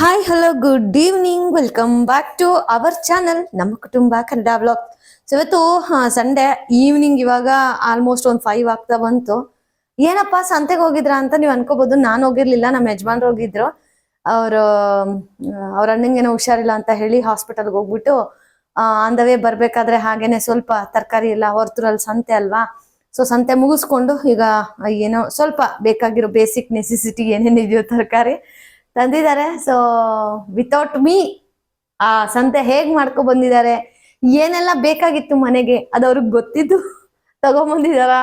Hi hello good evening welcome back to our channel ನಮ್ಮ ಕುಟುಂಬ Kannada blog so ಇವತ್ತು Sunday evening ಇವಾಗ almost ಒಂದು ಫೈವ್ ಆಗ್ತಾ ಬಂತು. ಏನಪ್ಪ, ಸಂತೆಗೆ ಹೋಗಿದ್ರ ಅಂತ ನೀವು ಅನ್ಕೋಬಹುದು ನಾನು ಹೋಗಿರ್ಲಿಲ್ಲ ನಮ್ಮ ಯಜಮಾನ್ರು ಹೋಗಿದ್ರು. ಅವರು, ಅವ್ರ ಅಣ್ಣಂಗೇನೋ ಹುಷಾರಿಲ್ಲ ಅಂತ ಹೇಳಿ ಹಾಸ್ಪಿಟಲ್ಗೆ ಹೋಗ್ಬಿಟ್ಟು ಆನ್ ದ ವೇ ಬರ್ಬೇಕಾದ್ರೆ ಹಾಗೇನೆ ಸ್ವಲ್ಪ ತರಕಾರಿ ಎಲ್ಲ ಹೊರತುರಲ್ಲಿ ಸಂತೆ ಅಲ್ವಾ? ಸೊ ಸಂತೆ ಮುಗಿಸ್ಕೊಂಡು ಈಗ ಏನೋ ಸ್ವಲ್ಪ ಬೇಕಾಗಿರೋ ಬೇಸಿಕ್ ನೆಸೆಸಿಟಿ ಏನೇನಿದೆಯೋ ತರಕಾರಿ. ತಂದಿದ್ದಾರೆ. ಸೊ ವಿತೌಟ್ ಮೀ ಆ ಸಂತೆ ಹೇಗ್ ಮಾಡ್ಕೊ ಬಂದಿದ್ದಾರೆ? ಏನೆಲ್ಲ ಬೇಕಾಗಿತ್ತು ಮನೆಗೆ? ಅದು ಅವ್ರಿಗೆ ಗೊತ್ತಿದ್ದು ತಗೊಂಬಂದಿದಾರ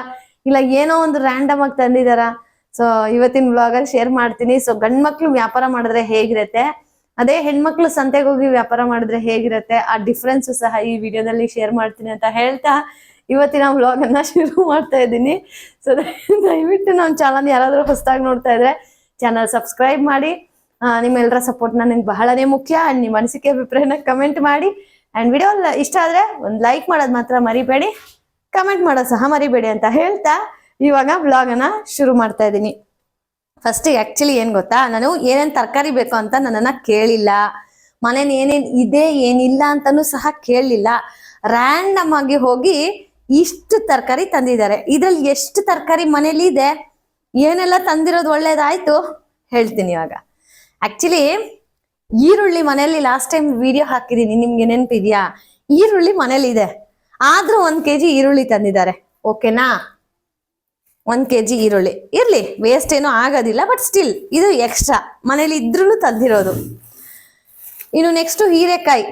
ಇಲ್ಲ, ಏನೋ ಒಂದು ರ್ಯಾಂಡಮ್ ಆಗಿ ತಂದಿದಾರ ಸೊ ಇವತ್ತಿನ ಬ್ಲಾಗಲ್ಲಿ ಶೇರ್ ಮಾಡ್ತೀನಿ. ಸೊ ಗಂಡ್ ಮಕ್ಳು ವ್ಯಾಪಾರ ಮಾಡಿದ್ರೆ ಹೇಗಿರತ್ತೆ? ಅದೇ ಹೆಣ್ಮಕ್ಳು ಸಂತೆಗೆ ಹೋಗಿ ವ್ಯಾಪಾರ ಮಾಡಿದ್ರೆ ಹೇಗಿರತ್ತೆ? ಆ ಡಿಫ್ರೆನ್ಸ್ ಸಹ ಈ ವಿಡಿಯೋದಲ್ಲಿ ಶೇರ್ ಮಾಡ್ತೀನಿ ಅಂತ ಹೇಳ್ತಾ ಇವತ್ತಿನ ವ್ಲಾಗ್ ಅನ್ನ ಶುರು ಮಾಡ್ತಾ ಇದ್ದೀನಿ. ಸೊ ದಯವಿಟ್ಟು ನಮ್ಮ ಚಾನಲ್ ಯಾರಾದ್ರೂ ಹೊಸದಾಗಿ ನೋಡ್ತಾ ಇದ್ರೆ ಚಾನಲ್ ಸಬ್ಸ್ಕ್ರೈಬ್ ಮಾಡಿ. ನಿಮ್ಮೆಲ್ಲರ ಸಪೋರ್ಟ್ ನನಗೆ ಬಹಳನೇ ಮುಖ್ಯ. ಅಂಡ್ ನಿಮ್ಮ ಅನಿಸಿಕೆ ಅಭಿಪ್ರಾಯನ ಕಮೆಂಟ್ ಮಾಡಿ. ಅಂಡ್ ವಿಡಿಯೋ ಇಷ್ಟ ಆದ್ರೆ ಒಂದು ಲೈಕ್ ಮಾಡೋದು ಮಾತ್ರ ಮರಿಬೇಡಿ. ಕಮೆಂಟ್ ಮಾಡೋದು ಸಹ ಮರಿಬೇಡಿ ಅಂತ ಹೇಳ್ತಾ ಇವಾಗ ಬ್ಲಾಗನ್ನು ಶುರು ಮಾಡ್ತಾ ಇದ್ದೀನಿ. ಫಸ್ಟ್ ಆ್ಯಕ್ಚುಲಿ ಏನು ಗೊತ್ತಾ? ನಾನು ಏನೇನ್ ತರಕಾರಿ ಬೇಕು ಅಂತ ನನ್ನನ್ನ ಕೇಳಿಲ್ಲ. ಮನೇಲಿ ಏನೇನು ಇದೆ, ಏನಿಲ್ಲ ಅಂತಾನು ಸಹ ಕೇಳಲಿಲ್ಲ ರ್ಯಾಂಡಮ್ ಆಗಿ ಹೋಗಿ ಇಷ್ಟು ತರಕಾರಿ ತಂದಿದ್ದಾರೆ. ಇದ್ರಲ್ಲಿ ಎಷ್ಟು ತರಕಾರಿ ಮನೇಲಿ ಇದೆ? ಏನೆಲ್ಲ ತಂದಿರೋದು ಒಳ್ಳೇದಾಯ್ತು? ಹೇಳ್ತೀನಿ ಇವಾಗ. ಆಕ್ಚುಲಿ ಈರುಳ್ಳಿ ಮನೆಯಲ್ಲಿ ಲಾಸ್ಟ್ ಟೈಮ್ ವಿಡಿಯೋ ಹಾಕಿದೀನಿ ನಿಮ್ಗೆ ನೆನಪಿದ್ಯಾ? ಈರುಳ್ಳಿ ಮನೇಲಿ ಇದೆ. ಆದ್ರೂ ಒಂದ್ ಕೆಜಿ ಈರುಳ್ಳಿ ತಂದಿದ್ದಾರೆ. ಓಕೆನಾ ಒಂದ್ ಕೆಜಿ ಈರುಳ್ಳಿ. ಇರ್ಲಿ ವೇಸ್ಟ್ ಏನೋ ಆಗೋದಿಲ್ಲ ಬಟ್ ಸ್ಟಿಲ್ ಇದು ಎಕ್ಸ್ಟ್ರಾ ಮನೇಲಿ ಇದ್ರೂ ತಂದಿರೋದು. ಇನ್ನು ನೆಕ್ಸ್ಟ್ ಹೀರೆಕಾಯಿ.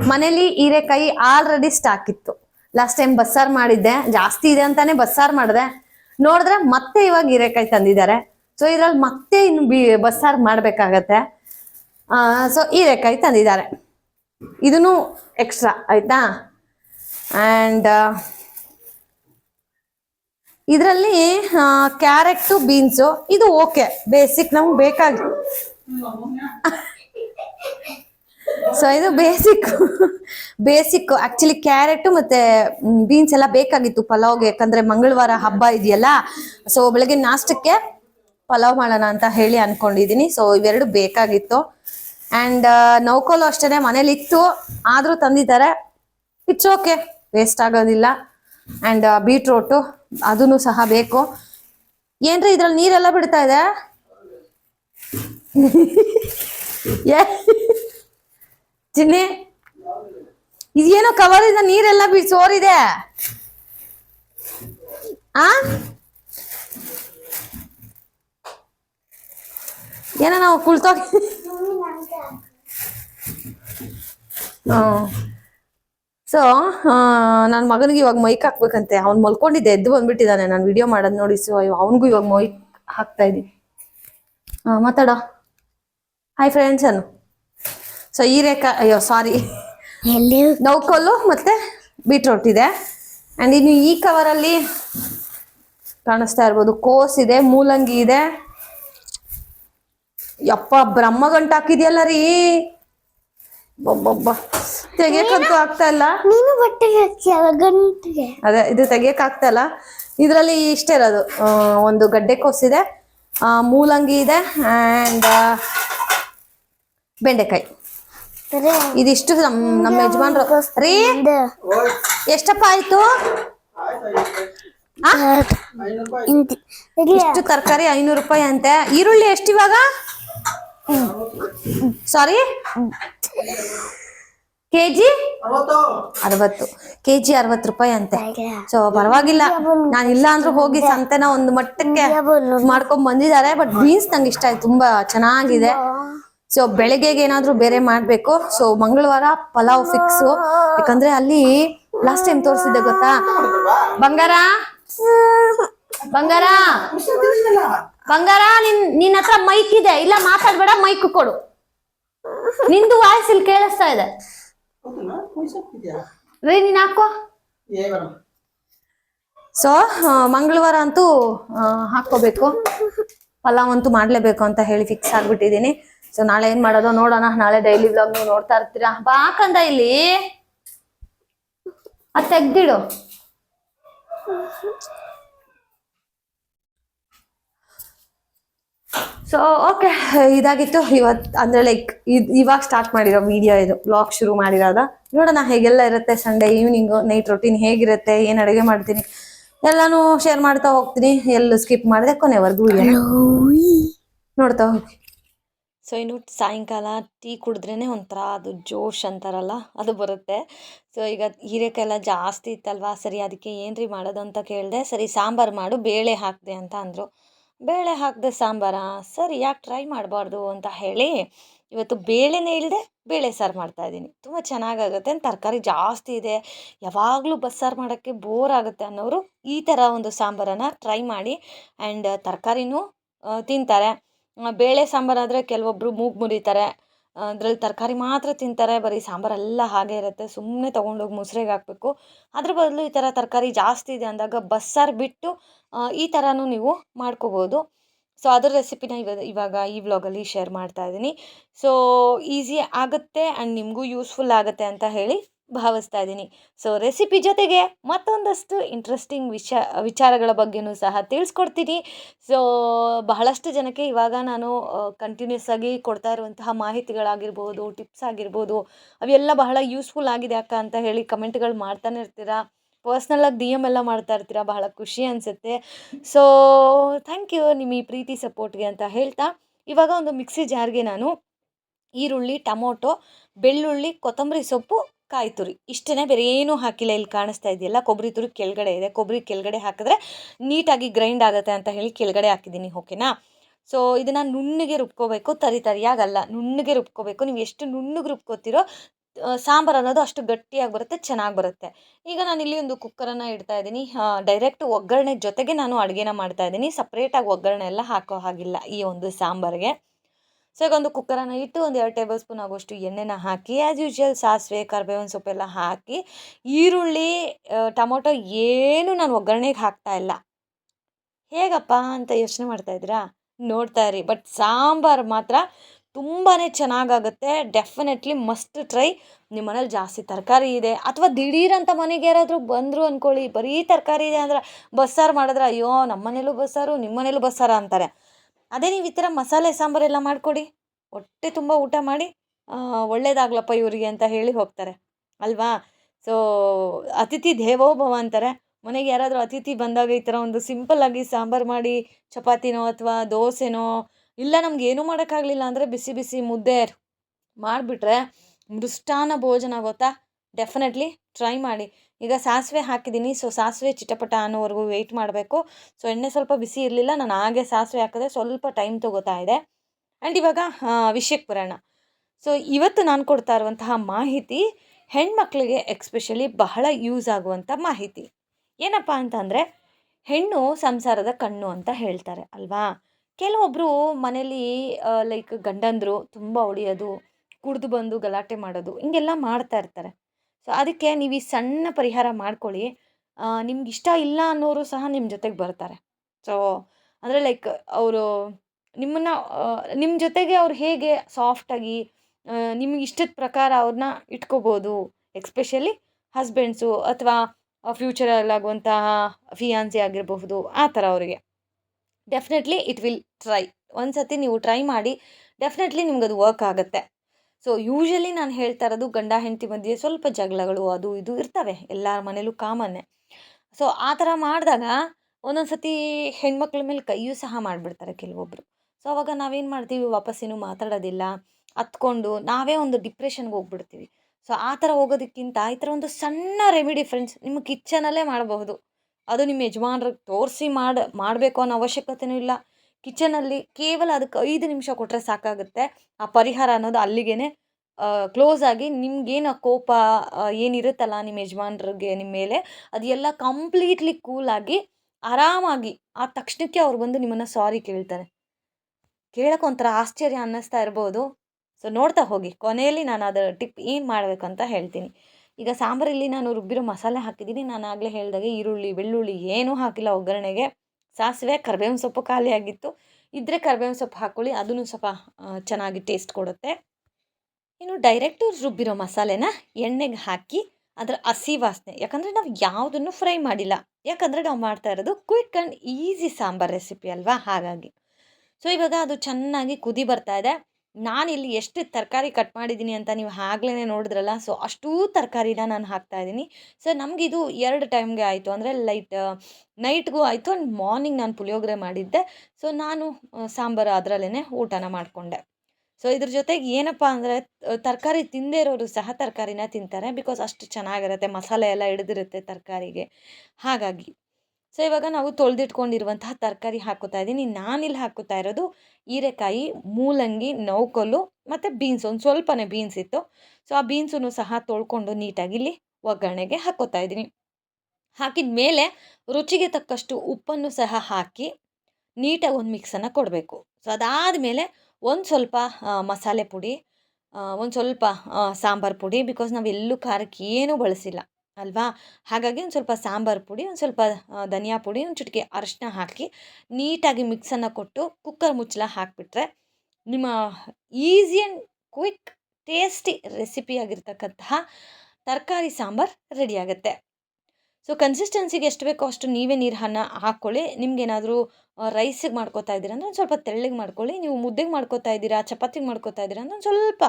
ಮನೇಲಿ ಹೀರೆಕಾಯಿ ಆಲ್ರೆಡಿ ಸ್ಟಾಕ್ ಇತ್ತು. ಲಾಸ್ಟ್ ಟೈಮ್ ಬಸ್ಸಾರು ಮಾಡಿದ್ದೆ. ಜಾಸ್ತಿ ಇದೆ ಅಂತಾನೆ ಬಸ್ಸಾರು ಮಾಡಿದೆ. ನೋಡಿದ್ರೆ ಮತ್ತೆ ಇವಾಗ ಹೀರೆಕಾಯಿ ತಂದಿದ್ದಾರೆ. ಸೊ ಇದ್ರಲ್ಲಿ ಮತ್ತೆ ಇನ್ನು ಬಿ, ಬಸ್ಸಾರು ಮಾಡ್ಬೇಕಾಗತ್ತೆ. ಸೊ ಹೀರೆಕಾಯಿ ತಂದಿದ್ದಾರೆ. ಇದನ್ನು ಎಕ್ಸ್ಟ್ರಾ ಆಯ್ತಾ? ಆ್ಯಂಡ್ ಇದರಲ್ಲಿ ಕ್ಯಾರೆಟು ಬೀನ್ಸು ಇದು ಓಕೆ ಬೇಸಿಕ್ ನಮ್ಗೆ ಬೇಕಾಗಿ. ಸೊ ಇದು ಬೇಸಿಕ್ ಬೇಸಿಕ್ ಆಕ್ಚುಲಿ ಕ್ಯಾರೆಟ್ ಮತ್ತೆ ಬೀನ್ಸ್ ಎಲ್ಲ ಬೇಕಾಗಿತ್ತು ಪಲಾವ್ಗೆ. ಯಾಕಂದ್ರೆ ಮಂಗಳವಾರ ಹಬ್ಬ ಇದೆಯಲ್ಲ ಸೊ ಬೆಳಗ್ಗೆ ನಾಷ್ಟಕ್ಕೆ ಪಲಾವ್ ಮಾಡೋಣ ಅಂತ ಹೇಳಿ ಅನ್ಕೊಂಡಿದೀನಿ ಸೊ ಇವೆರಡು ಬೇಕಾಗಿತ್ತು. ಅಂಡ್ ನೌಕೋಲು ಅಷ್ಟೇ ಮನೇಲಿ ಇತ್ತು. ಆದ್ರೂ ತಂದಿದ್ದಾರೆ. ಇಟ್ಸ್ ಓಕೆ ವೇಸ್ಟ್ ಆಗೋದಿಲ್ಲ. ಅಂಡ್ ಬೀಟ್ರೋಟು ಅದೂ ಸಹ ಬೇಕು. ಏನ್ರಿ ಇದ್ರಲ್ಲಿ ನೀರೆಲ್ಲ ಬಿಡ್ತಾ ಇದೆ? ಚಿನ್ನಿ, ಇದೇನೋ ಕವರ್ ಇಂದ ನೀರೆಲ್ಲ ಬಿ ಸೋರಿದೆ. ಆ? ಏನೋ ನಾವು ಕುಳ್ತೋಗ ಸೊ ನನ್ನ ಮಗನಿಗೆ ಇವಾಗ ಮೈಕ್ ಹಾಕ್ಬೇಕಂತೆ. ಅವ್ನು ಮಲ್ಕೊಂಡಿದ್ದೆ ಎದ್ದು ಬಂದ್ಬಿಟ್ಟಿದ್ದಾನೆ ನಾನು ವಿಡಿಯೋ ಮಾಡೋದು ನೋಡಿ ಸೊ ಅವನಿಗೂ ಇವಾಗ ಮೈಕ್ ಹಾಕ್ತಾ ಇದ್ದೀನಿ. ಹಾ ಮಾತಾಡೋ. ಹಾಯ್ ಫ್ರೆಂಡ್ಸ್ ಅನ್ನು. ಸೊ ರೇಖಾ ಅಯ್ಯೋ ಸಾರಿ ನೌಕೋಲು ಮತ್ತೆ ಬೀಟ್ರೋಟ್ ಇದೆ. ಅಂಡ್ ಇನ್ನು ಈ ಕವರಲ್ಲಿ ಕಾಣಿಸ್ತಾ ಇರ್ಬೋದು ಕೋಸ್ ಇದೆ ಮೂಲಂಗಿ ಇದೆ. ಯಪ್ಪ ಬ್ರಹ್ಮ ಗಂಟು ಹಾಕಿದ್ಯಲ್ಲ ರೀ. ಬೊಬ್ಬೊಬ್ಬ ತೆಗಿಯಕ್ಕಂತೂ ಆಗ್ತಾ ಇಲ್ಲ. ನೀನು ಬಟ್ಟೆಗೆ ಗಂಟಿಗೆ. ಅದೇ ಇದು ತೆಗಿಯಕ್ ಆಗ್ತಾ ಇಲ್ಲ. ಇದರಲ್ಲಿ ಇಷ್ಟೇ ಇರೋದು. ಒಂದು ಗಡ್ಡೆ ಕೋಸಿದೆ ಮೂಲಂಗಿ ಇದೆ ಅಂಡ್ ಬೆಂಡೆಕಾಯಿ. ಇದಿಷ್ಟು ನಮ್ ನಮ್ಮ ಯಜಮಾನ್ರು ರೀ? ಎಷ್ಟಪ್ಪ ಆಯ್ತು? ಇಷ್ಟು ತರಕಾರಿ ಐನೂರು ರೂಪಾಯಿ ಅಂತೆ. ಈರುಳ್ಳಿ ಎಷ್ಟು ಇವಾಗ? ಸಾರಿ ಕೆಜಿ ಅರವತ್ತು. ಕೆಜಿ ಅರವತ್ತು ರೂಪಾಯಿ ಅಂತೆ. ಸೊ ಪರವಾಗಿಲ್ಲ. ನಾನು ಇಲ್ಲ ಅಂದ್ರೆ ಹೋಗಿ ಸಂತೆನ ಒಂದು ಮಟ್ಟಕ್ಕೆ ಮಾಡ್ಕೊಂಡ್ ಬಂದಿದ್ದಾರೆ ಬಟ್ ಬೀನ್ಸ್ ನಂಗೆ ಇಷ್ಟ ಆಯ್ತು. ತುಂಬಾ ಚೆನ್ನಾಗಿದೆ. ಸೊ ಬೆಳಗ್ಗೆಗೆ ಏನಾದ್ರೂ ಬೇರೆ ಮಾಡ್ಬೇಕು. ಸೊ ಮಂಗಳವಾರ ಪಲಾವ್ ಫಿಕ್ಸ್ ಯಾಕಂದ್ರೆ ಅಲ್ಲಿ ಲಾಸ್ಟ್ ಟೈಮ್ ತೋರಿಸಿದ್ದೆ ಗೊತ್ತಾ? ಬಂಗಾರ? ಬಂಗಾರ? ಬಂಗಾರ ನಿನ್ ನಿನ್ನ ಹತ್ರ ಮೈಕ್ ಇದೆ. ಇಲ್ಲ ಮಾತಾಡ್ಬೇಡ ಮೈಕ್ ಕೊಡು. ನಿಂದು ವಾಯ್ಸ್ ಇಲ್ಲಿ ಕೇಳಿಸ್ತಾ ಇದೆ. ರೀ ನೀನ್ ಹಾಕೋ. ಸೊ ಮಂಗಳವಾರ ಅಂತೂ ಹಾಕೋಬೇಕು ಪಲಾವ್ ಅಂತೂ ಮಾಡ್ಲೇಬೇಕು ಅಂತ ಹೇಳಿ ಫಿಕ್ಸ್ ಆಗ್ಬಿಟ್ಟಿದೀನಿ ಸೊ ನಾಳೆ ಏನ್ ಮಾಡೋದು ನೋಡೋಣ. ನಾಳೆ ಡೈಲಿ ಬ್ಲಾಗ್ ನೀವು ನೋಡ್ತಾ ಇರ್ತೀರಾ? ಬಾ ಕಂದ ಇಲ್ಲಿ. ಅದ್ ತೆಗ್ದಿಡು. ಸೊ ಓಕೆ ಇದಾಗಿತ್ತು. ಇವತ್ ಅಂದ್ರೆ ಲೈಕ್ ಇವಾಗ ಸ್ಟಾರ್ಟ್ ಮಾಡಿರೋ ವಿಡಿಯೋ ಇದು ಬ್ಲಾಗ್ ಶುರು ಮಾಡಿರೋದ. ನೋಡೋಣ ಹೇಗೆಲ್ಲ ಇರುತ್ತೆ ಸಂಡೇ ಈವ್ನಿಂಗು ನೈಟ್ ರೊಟೀನ್ ಹೇಗಿರುತ್ತೆ, ಏನು ಅಡುಗೆ ಮಾಡ್ತೀನಿ. ಎಲ್ಲಾನು ಶೇರ್ ಮಾಡ್ತಾ ಹೋಗ್ತೀನಿ. ಎಲ್ಲೂ ಸ್ಕಿಪ್ ಮಾಡಿದೆ ಕೊನೆವರೆಗೂ ನೋಡ್ತಾ ಹೋಗಿ. ಸೊ ಇನ್ನು ಸಾಯಂಕಾಲ ಟೀ ಕುಡಿದ್ರೇ ಒಂಥರ ಅದು ಜೋಶ್ ಅಂತಾರಲ್ಲ, ಅದು ಬರುತ್ತೆ. ಸೊ ಈಗ ಹೀರೆಕಾಯಿ ಎಲ್ಲ ಜಾಸ್ತಿ ಇತ್ತಲ್ವಾ? ಸರಿ, ಅದಕ್ಕೆ ಏನ್ರಿ ಮಾಡೋದು ಅಂತ ಕೇಳಿದೆ, ಸರಿ, ಸಾಂಬಾರು ಮಾಡು, ಬೇಳೆ ಹಾಕಿದೆ ಅಂತ ಅಂದರು. ಬೇಳೆ ಹಾಕಿದೆ ಸಾಂಬಾರಾ, ಸರಿ ಯಾಕೆ ಟ್ರೈ ಮಾಡಬಾರ್ದು ಅಂತ ಹೇಳಿ ಇವತ್ತು ಬೇಳೆನೇ ಇಲ್ಲದೆ ಬೇಳೆ ಸಾರು ಮಾಡ್ತಾಯಿದ್ದೀನಿ ತುಂಬ ಚೆನ್ನಾಗಾಗುತ್ತೆ, ತರಕಾರಿ ಜಾಸ್ತಿ ಇದೆ. ಯಾವಾಗಲೂ ಬಸ್ಸಾರು ಮಾಡೋಕ್ಕೆ ಬೋರ್ ಆಗುತ್ತೆ ಅನ್ನೋರು ಈ ಥರ ಒಂದು ಸಾಂಬಾರನ್ನು ಟ್ರೈ ಮಾಡಿ ಆ್ಯಂಡ್ ತರಕಾರಿನೂ ತಿಂತಾರೆ. ಬೇಳೆ ಸಾಂಬಾರಾದರೆ ಕೆಲವೊಬ್ಬರು ಮೂಗು ಮುರಿತಾರೆ. ಅದರಲ್ಲಿ ತರಕಾರಿ ಮಾತ್ರ ತಿಂತಾರೆ, ಬರೀ ಸಾಂಬಾರೆಲ್ಲ ಹಾಗೆ ಇರುತ್ತೆ. ಸುಮ್ಮನೆ ತೊಗೊಂಡೋಗಿ ಮೊಸ್ರಿಗೆ ಹಾಕಬೇಕು. ಅದ್ರ ಬದಲು ಈ ಥರ ತರಕಾರಿ ಜಾಸ್ತಿ ಇದೆ ಅಂದಾಗ ಬಸ್ಸಾರು ಬಿಟ್ಟು ಈ ಥರನೂ ನೀವು ಮಾಡ್ಕೋಬೋದು. ಸೊ, ಅದ್ರ ರೆಸಿಪಿನ ಇವಾಗ ಇವಾಗ ಈ ವ್ಲಾಗಲ್ಲಿ ಶೇರ್ ಮಾಡ್ತಾ ಇದ್ದೀನಿ. ಸೊ ಈಸಿ ಆಗುತ್ತೆ ಆ್ಯಂಡ್ ನಿಮಗೂ ಯೂಸ್ಫುಲ್ ಆಗುತ್ತೆ ಅಂತ ಹೇಳಿ ಭಾವಿಸ್ತಾ ಇದ್ದೀನಿ. ಸೊ ರೆಸಿಪಿ ಜೊತೆಗೆ ಮತ್ತೊಂದಷ್ಟು ಇಂಟ್ರೆಸ್ಟಿಂಗ್ ವಿಷ, ವಿಚಾರಗಳ ಬಗ್ಗೆನೂ ಸಹ ತಿಳಿಸ್ಕೊಡ್ತೀನಿ. ಸೊ ಬಹಳಷ್ಟು ಜನಕ್ಕೆ ಇವಾಗ ನಾನು ಕಂಟಿನ್ಯೂಸ್ ಆಗಿ ಕೊಡ್ತಾ ಇರುವಂತಹ ಮಾಹಿತಿಗಳಾಗಿರ್ಬೋದು ಟಿಪ್ಸ್ ಆಗಿರ್ಬೋದು, ಅವೆಲ್ಲ ಬಹಳ ಯೂಸ್ಫುಲ್ ಆಗಿದೆ ಅಕ್ಕ ಅಂತ ಹೇಳಿ ಕಮೆಂಟ್ಗಳು ಮಾಡ್ತಾನೆ ಇರ್ತೀರಾ? ಪರ್ಸ್ನಲಾಗಿ ಡಿ ಎಂ ಎಲ್ಲ ಮಾಡ್ತಾ ಇರ್ತೀರಾ? ಬಹಳ ಖುಷಿ ಅನಿಸುತ್ತೆ. ಸೊ ಥ್ಯಾಂಕ್ ಯು ನಿಮ್ಮ ಈ ಪ್ರೀತಿ ಸಪೋರ್ಟ್ಗೆ ಅಂತ ಹೇಳ್ತಾ. ಇವಾಗ ಒಂದು ಮಿಕ್ಸಿ ಜಾರ್ಗೆ ನಾನು ಈರುಳ್ಳಿ, ಟೊಮೊಟೊ, ಬೆಳ್ಳುಳ್ಳಿ, ಕೊತ್ತಂಬರಿ ಸೊಪ್ಪು ಕಾಯಿ ತುರಿ ಇಷ್ಟೇ ಬೇರೆ ಏನೂ ಹಾಕಿಲ್ಲ. ಇಲ್ಲಿ ಕಾಣಿಸ್ತಾ ಇದೆಯಲ್ಲ, ಕೊಬ್ಬರಿ ತುರಿ ಕೆಳಗಡೆ ಇದೆ. ಕೊಬ್ಬರಿ ಕೆಳಗಡೆ ಹಾಕಿದ್ರೆ ನೀಟಾಗಿ ಗ್ರೈಂಡ್ ಆಗುತ್ತೆ ಅಂತ ಹೇಳಿ ಕೆಳಗಡೆ ಹಾಕಿದ್ದೀನಿ ಓಕೆನಾ ಸೊ, ಇದನ್ನು ನುಣ್ಣಗೆ ರುಬ್ಕೋಬೇಕು. ತರಿ ತರಿಯಾಗಲ್ಲ, ನುಣ್ಣಗೆ ರುಬ್ಕೋಬೇಕು. ನೀವು ಎಷ್ಟು ನುಣ್ಣಗೆ ರುಬ್ಕೋತಿರೋ ಸಾಂಬಾರು ಅನ್ನೋದು ಅಷ್ಟು ಗಟ್ಟಿಯಾಗಿ ಬರುತ್ತೆ, ಚೆನ್ನಾಗಿ ಬರುತ್ತೆ. ಈಗ ನಾನು ಇಲ್ಲಿ ಒಂದು ಕುಕ್ಕರನ್ನು ಇಡ್ತಾ ಇದ್ದೀನಿ. ಡೈರೆಕ್ಟ್ ಒಗ್ಗರಣೆ ಜೊತೆಗೆ ನಾನು ಅಡುಗೆನ ಮಾಡ್ತಾ ಇದ್ದೀನಿ. ಸಪ್ರೇಟಾಗಿ ಒಗ್ಗರಣೆ ಎಲ್ಲ ಹಾಕೋ ಹಾಗಿಲ್ಲ ಈ ಒಂದು ಸಾಂಬಾರಿಗೆ. ಸೊ ಈಗ ಒಂದು ಕುಕ್ಕರನ್ನು ಇಟ್ಟು ಒಂದು ಎರಡು ಟೇಬಲ್ ಸ್ಪೂನ್ ಆಗುವಷ್ಟು ಎಣ್ಣೆನ ಹಾಕಿ ಆ್ಯಸ್ ಯೂಶ್ವಲ್ ಸಾಸಿವೆ, ಕರ್ಬೇವಿನ ಸೊಪ್ಪೆಲ್ಲ ಹಾಕಿ, ಈರುಳ್ಳಿ ಟೊಮೊಟೊ ಏನು ನಾನು ಒಗ್ಗರಣೆಗೆ ಹಾಕ್ತಾ ಇಲ್ಲ. ಹೇಗಪ್ಪ ಅಂತ ಯೋಚನೆ ಮಾಡ್ತಾ ಇದ್ದೀರಾ? ನೋಡ್ತಾ ಇರಿ ಬಟ್ ಸಾಂಬಾರು ಮಾತ್ರ ತುಂಬಾ ಚೆನ್ನಾಗಾಗುತ್ತೆ. ಡೆಫಿನೆಟ್ಲಿ ಮಸ್ಟ್ ಟ್ರೈ ನಿಮ್ಮ ಮನೇಲಿ ಜಾಸ್ತಿ ತರಕಾರಿ ಇದೆ, ಅಥವಾ ದಿಢೀರಂತ ಮನೆಗೆ ಯಾರಾದರೂ ಬಂದರು ಅಂದ್ಕೊಳ್ಳಿ ಬರೀ ತರಕಾರಿ ಇದೆ ಅಂದ್ರೆ ಬಸ್ಸಾರು ಮಾಡಿದ್ರೆ, ಅಯ್ಯೋ ನಮ್ಮ ಮನೇಲೂ ಬಸ್ಸಾರು ನಿಮ್ಮ ಮನೇಲೂ ಬಸ್ಸಾರ ಅಂತಾರೆ. ಅದೇ ನೀವು ಈ ಥರ ಮಸಾಲೆ ಸಾಂಬಾರೆಲ್ಲ ಮಾಡಿಕೊಡಿ. ಹೊಟ್ಟೆ ತುಂಬ ಊಟ ಮಾಡಿ ಒಳ್ಳೇದಾಗ್ಲಪ್ಪ ಇವರಿಗೆ ಅಂತ ಹೇಳಿ ಹೋಗ್ತಾರೆ. ಅಲ್ವಾ? ಸೊ ಅತಿಥಿ ದೇವೋಭವ ಅಂತಾರೆ. ಮನೆಗೆ ಯಾರಾದರೂ ಅತಿಥಿ ಬಂದಾಗ ಈ ಥರ ಒಂದು ಸಿಂಪಲ್ಲಾಗಿ ಸಾಂಬಾರು ಮಾಡಿ, ಚಪಾತಿನೋ ಅಥವಾ ದೋಸೆನೋ, ಇಲ್ಲ ನಮ್ಗೆ ಏನೂ ಮಾಡೋಕ್ಕಾಗಲಿಲ್ಲ ಅಂದರೆ ಬಿಸಿ ಬಿಸಿ ಮುದ್ದೆ ಮಾಡಿಬಿಟ್ರೆ ಮೃಷ್ಟಾನ ಭೋಜನ ಗೊತ್ತಾ ಡೆಫಿನೆಟ್ಲಿ ಟ್ರೈ ಮಾಡಿ. ಈಗ ಸಾಸಿವೆ ಹಾಕಿದ್ದೀನಿ. ಸೊ ಸಾಸಿವೆ ಚಿಟಪಟ ಅನ್ನೋವರೆಗೂ ವೆಯ್ಟ್ ಮಾಡಬೇಕು. ಸೊ ಎಣ್ಣೆ ಸ್ವಲ್ಪ ಬಿಸಿ ಇರಲಿಲ್ಲ, ನಾನು ಹಾಗೆ ಸಾಸಿವೆ ಹಾಕಿದ್ರೆ ಸ್ವಲ್ಪ ಟೈಮ್ ತೊಗೋತಾ ಇದೆ ಆ್ಯಂಡ್ ಇವಾಗ ವಿಷಯಕ್ಕೆ ಬರೋಣ. ಸೊ ಇವತ್ತು ನಾನು ಕೊಡ್ತಾ ಇರುವಂತಹ ಮಾಹಿತಿ ಹೆಣ್ಮಕ್ಳಿಗೆ ಎಕ್ಸ್ಪೆಷಲಿ ಬಹಳ ಯೂಸ್ ಆಗುವಂಥ ಮಾಹಿತಿ. ಏನಪ್ಪ ಅಂತಂದರೆ ಹೆಣ್ಣು ಸಂಸಾರದ ಕಣ್ಣು ಅಂತ ಹೇಳ್ತಾರೆ, ಅಲ್ವಾ? ಕೆಲವೊಬ್ಬರು ಮನೇಲಿ ಲೈಕ್ ಗಂಡಂದರು ತುಂಬ ಹೊಡಿಯೋದು ಕುಡಿದು ಬಂದು ಗಲಾಟೆ ಮಾಡೋದು, ಹಿಂಗೆಲ್ಲ ಮಾಡ್ತಾ ಇರ್ತಾರೆ. ಸೊ, ಅದಕ್ಕೆ ನೀವು ಈ ಸಣ್ಣ ಪರಿಹಾರ ಮಾಡ್ಕೊಳ್ಳಿ. ನಿಮ್ಗೆ ಇಷ್ಟ ಇಲ್ಲ ಅನ್ನೋರು ಸಹ ನಿಮ್ಮ ಜೊತೆಗೆ ಬರ್ತಾರೆ. ಸೊ, ಅಂದರೆ ಲೈಕ್ ಅವರು ನಿಮ್ಮನ್ನು ನಿಮ್ಮ ಜೊತೆಗೆ ಅವ್ರು ಹೇಗೆ ಸಾಫ್ಟಾಗಿ ನಿಮ್ಗೆ ಇಷ್ಟದ ಪ್ರಕಾರ ಅವ್ರನ್ನ ಇಟ್ಕೋಬೋದು. ಎಕ್ಸ್ಪೆಷಲಿ ಹಸ್ಬೆಂಡ್ಸು ಅಥವಾ ಫ್ಯೂಚರಲ್ಲಾಗುವಂತಹ ಫಿಯಾನ್ಸಿ ಆಗಿರಬಹುದು, ಆ ಥರ ಅವರಿಗೆ. Definitely it will try. ಒಂದು ಸತಿ ನೀವು ಟ್ರೈ ಮಾಡಿ, ಡೆಫಿನೆಟ್ಲಿ ನಿಮ್ಗೆ ಅದು ವರ್ಕ್ ಆಗುತ್ತೆ. ಸೊ ಯೂಶಲಿ ನಾನು ಹೇಳ್ತಾ ಇರೋದು ಗಂಡ, ಹೆಂಡತಿ ಮಧ್ಯೆ ಸ್ವಲ್ಪ ಜಗಳಗಳು ಅದು ಇದು ಇರ್ತವೆ. ಎಲ್ಲರ ಮನೇಲೂ ಕಾಮನ್ನೇ ಸೊ ಆ ಥರ ಮಾಡಿದಾಗ ಒಂದೊಂದು ಸತಿ ಹೆಣ್ಮಕ್ಳ ಮೇಲೆ ಕೈಯೂ ಸಹ ಮಾಡಿಬಿಡ್ತಾರೆ ಕೆಲವೊಬ್ಬರು ಸೊ ಅವಾಗ ನಾವೇನು ಮಾಡ್ತೀವಿ? ವಾಪಸ್ಸೇನು ಮಾತಾಡೋದಿಲ್ಲ. ಹತ್ಕೊಂಡು ನಾವೇ ಒಂದು ಡಿಪ್ರೆಷನ್ಗೆ ಹೋಗ್ಬಿಡ್ತೀವಿ. ಸೊ ಆ ಥರ ಹೋಗೋದಕ್ಕಿಂತ ಈ ಥರ ಒಂದು ಸಣ್ಣ ರೆಮಿಡಿ ಫ್ರೆಂಡ್ಸ್ ನಿಮ್ಮ ಕಿಚನಲ್ಲೇ ಮಾಡಬಹುದು. ಅದು ನಿಮ್ಮ ಯಜಮಾನ್ರಿಗೆ ತೋರಿಸಿ ಮಾಡಿ, ಮಾಡಬೇಕು ಅನ್ನೋ ಅವಶ್ಯಕತೆಯೂ ಇಲ್ಲ. ಕಿಚನಲ್ಲಿ ಕೇವಲ ಅದಕ್ಕೆ ಐದು ನಿಮಿಷ ಕೊಟ್ಟರೆ ಸಾಕಾಗುತ್ತೆ. ಆ ಪರಿಹಾರ ಅನ್ನೋದು ಅಲ್ಲಿಗೇ ಕ್ಲೋಸ್ ಆಗಿ ನಿಮ್ಗೇನು ಕೋಪ ಏನಿರುತ್ತಲ್ಲ ನಿಮ್ಮ ಯಜಮಾನ್ರಿಗೆ ನಿಮ್ಮ ಮೇಲೆ ಅದೆಲ್ಲ ಕಂಪ್ಲೀಟ್ಲಿ ಕೂಲಾಗಿ ಆರಾಮಾಗಿ ಆ ತಕ್ಷಣಕ್ಕೆ ಅವ್ರು ಬಂದು ನಿಮ್ಮನ್ನು ಸಾರಿ ಕೇಳ್ತಾರೆ. ಕೇಳೋಕೆ ಒಂಥರ ಆಶ್ಚರ್ಯ ಅನ್ನಿಸ್ತಾ ಇರ್ಬೋದು. ಸೊ ನೋಡ್ತಾ ಹೋಗಿ. ಕೊನೆಯಲ್ಲಿ ನಾನು ಅದರ ಟಿಪ್ ಏನು ಮಾಡಬೇಕಂತ ಹೇಳ್ತೀನಿ. ಈಗ ಸಾಂಬಾರಲ್ಲಿ ನಾನು ರುಬ್ಬಿರೋ ಮಸಾಲೆ ಹಾಕಿದ್ದೀನಿ. ನಾನು ಆಗಲೇ ಹೇಳಿದಾಗೆ ಈರುಳ್ಳಿ, ಬೆಳ್ಳುಳ್ಳಿ ಏನೂ ಹಾಕಿಲ್ಲ ಒಗ್ಗರಣೆಗೆ. ಸಾಸಿವೆ, ಕರ್ಬೇವಿನ ಸೊಪ್ಪು ಖಾಲಿಯಾಗಿತ್ತು ಇದ್ದರೆ ಕರ್ಬೇವಿನ ಸೊಪ್ಪು ಹಾಕ್ಕೊಳ್ಳಿ ಅದನ್ನು ಸ್ವಲ್ಪ ಚೆನ್ನಾಗಿ ಟೇಸ್ಟ್ ಕೊಡುತ್ತೆ. ಇನ್ನು ಡೈರೆಕ್ಟ್ ರುಬ್ಬಿರೋ ಮಸಾಲೆನ ಎಣ್ಣೆಗೆ ಹಾಕಿ ಅದರ ಹಸಿ ವಾಸನೆ, ಯಾಕಂದರೆ ನಾವು ಯಾವುದನ್ನು ಫ್ರೈ ಮಾಡಿಲ್ಲ. ಯಾಕಂದರೆ ನಾವು ಮಾಡ್ತಾ ಇರೋದು quick and easy sambar recipe ಅಲ್ವಾ? ಹಾಗಾಗಿ. ಸೊ ಇವಾಗ ಅದು ಚೆನ್ನಾಗಿ ಕುದಿ ಬರ್ತಾ ಇದೆ. ನಾನಿಲ್ಲಿ ಎಷ್ಟು ತರಕಾರಿ ಕಟ್ ಮಾಡಿದ್ದೀನಿ ಅಂತ ನೀವು ಆಗ್ಲೇ ನೋಡಿದ್ರಲ್ಲ, ಸೊ ಅಷ್ಟೂ ತರಕಾರಿನ ನಾನು ಹಾಕ್ತಾ ಇದ್ದೀನಿ. ಸೊ ನಮಗಿದು ಎರಡು ಟೈಮ್ಗೆ ಆಯಿತು, ಅಂದರೆ ಲೈಟ್, ನೈಟ್ಗೂ ಆಯಿತು ಆ್ಯಂಡ್ ಮಾರ್ನಿಂಗ್ ನಾನು ಪುಳಿಯೋಗರೆ ಮಾಡಿದ್ದೆ. ಸೊ ನಾನು ಸಾಂಬಾರು ಅದರಲ್ಲೇ ಊಟನ ಮಾಡಿಕೊಂಡೆ. ಸೊ ಇದ್ರ ಜೊತೆಗೆ ಏನಪ್ಪ ಅಂದರೆ ತರಕಾರಿ ತಿಂದೇ ಇರೋರು ಸಹ ತರಕಾರಿನ ತಿಂತಾರೆ, ಬಿಕಾಸ್ ಅಷ್ಟು ಚೆನ್ನಾಗಿರುತ್ತೆ, ಮಸಾಲೆ ಎಲ್ಲ ಹಿಡಿದಿರುತ್ತೆ ತರಕಾರಿಗೆ. ಹಾಗಾಗಿ ಸೊ ಇವಾಗ ನಾವು ತೊಳೆದಿಟ್ಕೊಂಡಿರುವಂತಹ ತರಕಾರಿ ಹಾಕೋತಾ ಇದ್ದೀನಿ. ನಾನಿಲ್ಲಿ ಹಾಕೋತಾ ಇರೋದು ಹೀರೆಕಾಯಿ, ಮೂಲಂಗಿ ನೌಕಲು ಮತ್ತು ಬೀನ್ಸ್. ಒಂದು ಸ್ವಲ್ಪನೇ ಬೀನ್ಸ್ ಇತ್ತು. ಸೊ ಆ ಬೀನ್ಸನ್ನು ಸಹ ತೊಳ್ಕೊಂಡು ನೀಟಾಗಿ ಇಲ್ಲಿ ಒಗ್ಗರಣೆಗೆ ಹಾಕೋತಾ ಇದ್ದೀನಿ. ಹಾಕಿದ ಮೇಲೆ ರುಚಿಗೆ ತಕ್ಕಷ್ಟು ಉಪ್ಪನ್ನು ಸಹ ಹಾಕಿ ನೀಟಾಗಿ ಒಂದು ಮಿಕ್ಸನ್ನು ಕೊಡಬೇಕು. ಸೊ ಅದಾದ ಮೇಲೆ ಒಂದು ಸ್ವಲ್ಪ ಮಸಾಲೆ ಪುಡಿ ಒಂದು ಸ್ವಲ್ಪ ಸಾಂಬಾರು ಪುಡಿ ಬಿಕಾಸ್ ನಾವು ಎಲ್ಲೂ ಖಾರಕ್ಕೆ ಏನೂ ಬಳಸಿಲ್ಲ. ಅಲ್ವಾ? ಹಾಗಾಗಿ ಒಂದು ಸ್ವಲ್ಪ ಸಾಂಬಾರು ಪುಡಿ, ಒಂದು ಸ್ವಲ್ಪ ಧನಿಯಾ ಪುಡಿ, ಒಂದು ಚಿಟಿಕೆ ಅರಿಶಿನ ಹಾಕಿ ನೀಟಾಗಿ ಮಿಕ್ಸನ್ನು ಕೊಟ್ಟು ಕುಕ್ಕರ್ ಮುಚ್ಚಳ ಹಾಕಿಬಿಟ್ರೆ ನಿಮ್ಮ ಈಸಿ ಆ್ಯಂಡ್ ಕ್ವಿಕ್ ಟೇಸ್ಟಿ ರೆಸಿಪಿಯಾಗಿರ್ತಕ್ಕಂತಹ ತರಕಾರಿ ಸಾಂಬಾರು ರೆಡಿ ಆಗುತ್ತೆ. ಸೊ ಕನ್ಸಿಸ್ಟೆನ್ಸಿಗೆ ಎಷ್ಟು ಬೇಕೋ ಅಷ್ಟು ನೀವೇ ನೀರನ್ನ ಹಾಕ್ಕೊಳ್ಳಿ ನಿಮಗೇನಾದರೂ ರೈಸಿಗೆ ಮಾಡ್ಕೋತಾ ಇದ್ದೀರ ಅಂದರೆ ಒಂದು ಸ್ವಲ್ಪ ತೆಳ್ಳಗೆ ಮಾಡ್ಕೊಳ್ಳಿ. ನೀವು ಮುದ್ದೆಗೆ ಮಾಡ್ಕೋತಾ ಇದ್ದೀರಾ, ಚಪಾತಿಗೆ ಮಾಡ್ಕೋತಾ ಇದ್ದೀರಾ ಅಂದರೆ ಒಂದು ಸ್ವಲ್ಪ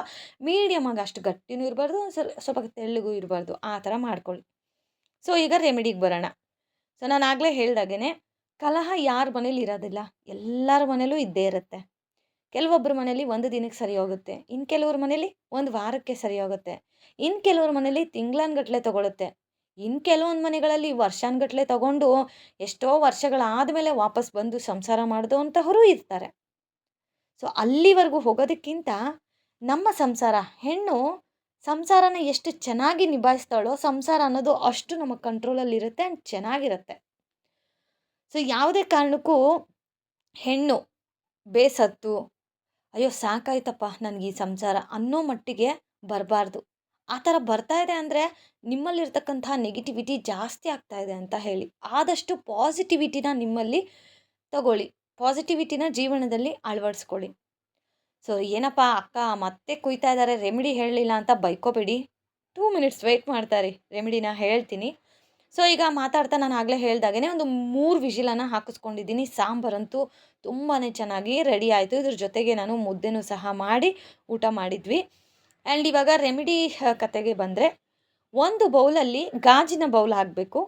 ಮೀಡಿಯಮ್ ಆಗಿ ಅಷ್ಟು ಗಟ್ಟಿನೂ ಇರಬಾರ್ದು, ಒಂದು ಸ್ವಲ್ಪ ಸ್ವಲ್ಪ ತೆಳ್ಳಗೂ ಇರಬಾರ್ದು. ಆ ಥರ ಮಾಡ್ಕೊಳ್ಳಿ. ಸೊ ಈಗ ರೆಮಿಡಿಗೆ ಬರೋಣ. ಸೊ ನಾನು ಆಗಲೇ ಹೇಳ್ದಾಗೇ ಕಲಹ ಯಾರ ಮನೇಲಿ ಇರೋದಿಲ್ಲ. ಎಲ್ಲರ ಮನೇಲೂ ಇದ್ದೇ ಇರುತ್ತೆ. ಕೆಲವೊಬ್ಬರ ಮನೇಲಿ ಒಂದು ದಿನಕ್ಕೆ ಸರಿ ಹೋಗುತ್ತೆ. ಇನ್ನು ಕೆಲವ್ರ ಮನೇಲಿ ಒಂದು ವಾರಕ್ಕೆ ಸರಿ ಹೋಗುತ್ತೆ. ಇನ್ನು ಕೆಲವ್ರ ಮನೇಲಿ ತಿಂಗ್ಳಾನ್ಗಟ್ಲೆ ತಗೊಳುತ್ತೆ. ಇನ್ನು ಕೆಲವೊಂದು ಮನೆಗಳಲ್ಲಿ ವರ್ಷಾನ್ಗಟ್ಲೆ ತಗೊಂಡು ಎಷ್ಟೋ ವರ್ಷಗಳಾದಮೇಲೆ ವಾಪಸ್ ಬಂದು ಸಂಸಾರ ಮಾಡಿದಂತಹವರು ಇರ್ತಾರೆ. ಸೊ, ಅಲ್ಲಿವರೆಗೂ ಹೋಗೋದಕ್ಕಿಂತ ನಮ್ಮ ಸಂಸಾರ, ಹೆಣ್ಣು ಸಂಸಾರನ ಎಷ್ಟು ಚೆನ್ನಾಗಿ ನಿಭಾಯಿಸ್ತಾಳೋ ಸಂಸಾರ ಅನ್ನೋದು ಅಷ್ಟು ನಮ್ಮ ಕಂಟ್ರೋಲಲ್ಲಿರುತ್ತೆ ಆ್ಯಂಡ್ ಚೆನ್ನಾಗಿರುತ್ತೆ. ಸೊ, ಯಾವುದೇ ಕಾರಣಕ್ಕೂ ಹೆಣ್ಣು ಬೇಸತ್ತು, ಅಯ್ಯೋ, ಸಾಕಾಯ್ತಪ್ಪ ನನಗೆ ಈ ಸಂಸಾರ ಅನ್ನೋ ಮಟ್ಟಿಗೆ ಬರಬಾರ್ದು. ಆ ಥರ ಬರ್ತಾ ಇದೆ ಅಂದರೆ ನಿಮ್ಮಲ್ಲಿರ್ತಕ್ಕಂಥ ನೆಗೆಟಿವಿಟಿ ಜಾಸ್ತಿ ಆಗ್ತಾ ಇದೆ ಅಂತ ಹೇಳಿ. ಆದಷ್ಟು ಪಾಸಿಟಿವಿಟಿನ ನಿಮ್ಮಲ್ಲಿ ತಗೊಳ್ಳಿ. ಪಾಸಿಟಿವಿಟಿನ ಜೀವನದಲ್ಲಿ ಅಳವಡಿಸ್ಕೊಳ್ಳಿ. ಸೊ ಏನಪ್ಪ ಅಕ್ಕ, ಮತ್ತೆ ಕುಯ್ತಾ ಇದ್ದಾರೆ. ರೆಮಿಡಿ ಹೇಳಲಿಲ್ಲ ಅಂತ ಬೈಕೋಬೇಡಿ. ಟೂ ಮಿನಿಟ್ಸ್ ವೆಯ್ಟ್ ಮಾಡ್ತಾರೆ. ರೆಮಿಡಿನ ಹೇಳ್ತೀನಿ. ಸೊ ಈಗ ಮಾತಾಡ್ತಾ ನಾನು ಆಗಲೇ ಹೇಳ್ದಾಗೇ ಒಂದು ಮೂರು ವಿಷಿಲನ್ನು ಹಾಕಿಸ್ಕೊಂಡಿದ್ದೀನಿ. ಸಾಂಬಾರಂತೂ ತುಂಬಾ ಚೆನ್ನಾಗಿ ರೆಡಿ ಆಯಿತು. ಇದ್ರ ಜೊತೆಗೆ ನಾನು ಮುದ್ದೆನೂ ಸಹ ಮಾಡಿ ಊಟ ಮಾಡಿದ್ವಿ. ಆ್ಯಂಡ್ ಇವಾಗ ರೆಮಿಡಿ ಕತೆಗೆ ಬಂದರೆ ಒಂದು ಬೌಲಲ್ಲಿ ಗಾಜಿನ ಬೌಲ್ ಹಾಕಬೇಕು.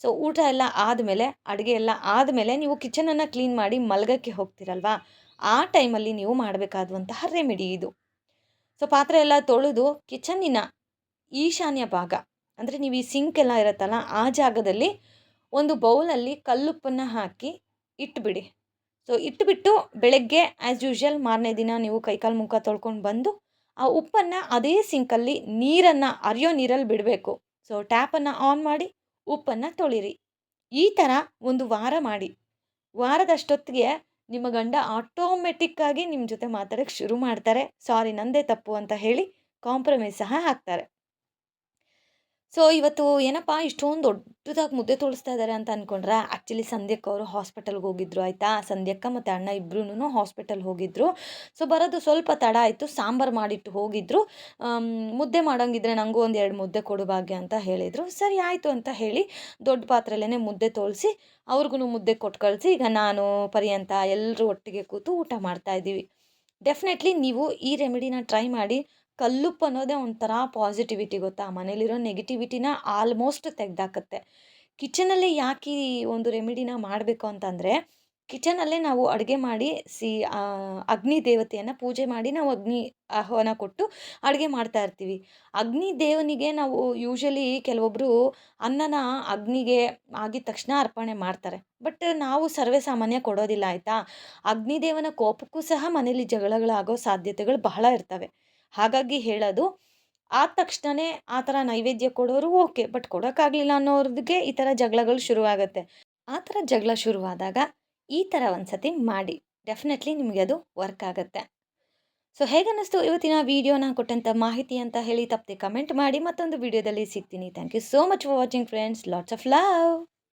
ಸೊ ಊಟ ಎಲ್ಲ ಆದಮೇಲೆ, ಅಡುಗೆ ಎಲ್ಲ ಆದಮೇಲೆ ನೀವು ಕಿಚನನ್ನು ಕ್ಲೀನ್ ಮಾಡಿ ಮಲಗಕ್ಕೆ ಹೋಗ್ತಿರಲ್ವಾ? ಆ ಟೈಮಲ್ಲಿ ನೀವು ಮಾಡಬೇಕಾದಂತಹ ರೆಮಿಡಿ ಇದು. ಸೊ ಪಾತ್ರೆ ಎಲ್ಲ ತೊಳೆದು ಕಿಚನ್ನಿನ ಈಶಾನ್ಯ ಭಾಗ, ಅಂದರೆ ನೀವು ಈ ಸಿಂಕ್ ಎಲ್ಲ ಇರುತ್ತಲ್ಲ, ಆ ಜಾಗದಲ್ಲಿ ಒಂದು ಬೌಲಲ್ಲಿ ಕಲ್ಲುಪ್ಪನ್ನು ಹಾಕಿ ಇಟ್ಬಿಡಿ. ಸೊ ಇಟ್ಬಿಟ್ಟು ಬೆಳಗ್ಗೆ ಆ್ಯಸ್ ಯೂಶ್ವಲ್ ಮಾರನೇ ದಿನ ನೀವು ಕೈಕಾಲು ಮುಖ ತೊಳ್ಕೊಂಡು ಬಂದು ಆ ಉಪ್ಪನ್ನು ಅದೇ ಸಿಂಕಲ್ಲಿ ನೀರನ್ನು ಅರಿಯೋ ನೀರಲ್ಲಿ ಬಿಡಬೇಕು. ಸೊ ಟ್ಯಾಪನ್ನು ಆನ್ ಮಾಡಿ, ಉಪ್ಪನ್ನು ತೊಳಿರಿ. ಈ ಥರ ಒಂದು ವಾರ ಮಾಡಿ. ವಾರದಷ್ಟೊತ್ತಿಗೆ ನಿಮ್ಮ ಗಂಡ ಆಟೋಮೆಟಿಕ್ಕಾಗಿ ನಿಮ್ಮ ಜೊತೆ ಮಾತಾಡೋಕ್ಕೆ ಶುರು ಮಾಡ್ತಾರೆ. ಸಾರಿ ನಂದೇ ತಪ್ಪು ಅಂತ ಹೇಳಿ ಕಾಂಪ್ರಮೈಸ್ ಸಹ ಹಾಕ್ತಾರೆ. ಸೊ ಇವತ್ತು ಏನಪ್ಪ, ಇಷ್ಟೊಂದು ದೊಡ್ಡದಾಗಿ ಮುದ್ದೆ ತೋಳಿಸ್ತಾ ಇದ್ದಾರೆ ಅಂತ ಅಂದ್ಕೊಂಡ್ರೆ ಆ್ಯಕ್ಚುಲಿ ಸಂಧ್ಯಕ್ಕೆ ಅವರು ಹಾಸ್ಪಿಟಲ್ಗೆ ಹೋಗಿದ್ರು, ಆಯಿತಾ? ಸಂಧ್ಯಕ್ಕ ಮತ್ತು ಅಣ್ಣ ಇಬ್ಬರೂ ಹಾಸ್ಪಿಟಲ್ಗೆ ಹೋಗಿದ್ರು. ಸೊ ಬರೋದು ಸ್ವಲ್ಪ ತಡ ಆಯಿತು, ಸಾಂಬಾರು ಮಾಡಿಟ್ಟು ಹೋಗಿದ್ರು. ಮುದ್ದೆ ಮಾಡೋಂಗಿದ್ರೆ ನನಗೂ ಒಂದು ಎರಡು ಮುದ್ದೆ ಕೊಡು ಭಾಗ್ಯ ಅಂತ ಹೇಳಿದರು. ಸರಿ, ಆಯಿತು ಅಂತ ಹೇಳಿ ದೊಡ್ಡ ಪಾತ್ರೆಲೇ ಮುದ್ದೆ ತೋಳಿಸಿ ಅವ್ರಿಗೂ ಮುದ್ದೆ ಕೊಟ್ಟು ಕಳಿಸಿ, ಈಗ ನಾನು, ಪರ್ಯಂತ ಎಲ್ಲರೂ ಒಟ್ಟಿಗೆ ಕೂತು ಊಟ ಮಾಡ್ತಾ ಇದ್ದೀವಿ ಡೆಫಿನೆಟ್ಲಿ ನೀವು ಈ ರೆಮಿಡಿನ ಟ್ರೈ ಮಾಡಿ ಕಲ್ಲುಪ್ಪು ಅನ್ನೋದೇ ಒಂಥರ ಪಾಸಿಟಿವಿಟಿ ಗೊತ್ತಾ? ಮನೇಲಿರೋ ನೆಗೆಟಿವಿಟಿನ ಆಲ್ಮೋಸ್ಟ್ ತೆಗೆದಾಕತ್ತೆ. ಕಿಚನಲ್ಲಿ ಯಾಕೆ ಈ ಒಂದು ರೆಮಿಡಿನ ಮಾಡಬೇಕು ಅಂತಂದರೆ, ಕಿಚನಲ್ಲೇ ನಾವು ಅಡುಗೆ ಮಾಡಿ, ಸಿ ಅಗ್ನಿ ದೇವತೆಯನ್ನು ಪೂಜೆ ಮಾಡಿ ನಾವು ಅಗ್ನಿ ಆಹ್ವಾನ ಕೊಟ್ಟು ಅಡುಗೆ ಮಾಡ್ತಾ ಇರ್ತೀವಿ. ಅಗ್ನಿ ದೇವನಿಗೆ ನಾವು ಯೂಶಲಿ ಕೆಲವೊಬ್ಬರು ಅನ್ನನ ಅಗ್ನಿಗೆ ಆಗಿದ ತಕ್ಷಣ ಅರ್ಪಣೆ ಮಾಡ್ತಾರೆ. ಬಟ್ ನಾವು ಸರ್ವೇ ಸಾಮಾನ್ಯ ಕೊಡೋದಿಲ್ಲ, ಆಯಿತಾ? ಅಗ್ನಿದೇವನ ಕೋಪಕ್ಕೂ ಸಹ ಮನೇಲಿ ಜಗಳಗಳಾಗೋ ಸಾಧ್ಯತೆಗಳು ಬಹಳ ಇರ್ತವೆ. ಹಾಗಾಗಿ ಹೇಳೋದು ಆದ ತಕ್ಷಣನೇ ಆ ಥರ ನೈವೇದ್ಯ ಕೊಡೋರು ಓಕೆ, ಬಟ್ ಕೊಡೋಕ್ಕಾಗಲಿಲ್ಲ ಅನ್ನೋರಿಗೆ ಈ ಥರ ಜಗಳಗಳು ಶುರುವಾಗುತ್ತೆ. ಆ ಥರ ಜಗಳ ಶುರುವಾದಾಗ ಈ ಥರ ಒಂದು ಮಾಡಿ, ಡೆಫಿನೆಟ್ಲಿ ನಿಮಗೆ ಅದು ವರ್ಕ್ ಆಗುತ್ತೆ. ಸೊ, ಹೇಗನ್ನಿಸ್ತು ಇವತ್ತಿನ ವಿಡಿಯೋನ ಕೊಟ್ಟಂಥ ಮಾಹಿತಿ ಅಂತ ಹೇಳಿ ತಪ್ಪದೆ ಕಮೆಂಟ್ ಮಾಡಿ ಮತ್ತೊಂದು ವಿಡಿಯೋದಲ್ಲಿ ಸಿಗ್ತೀನಿ. Thank you so much for watching friends. Lots of love!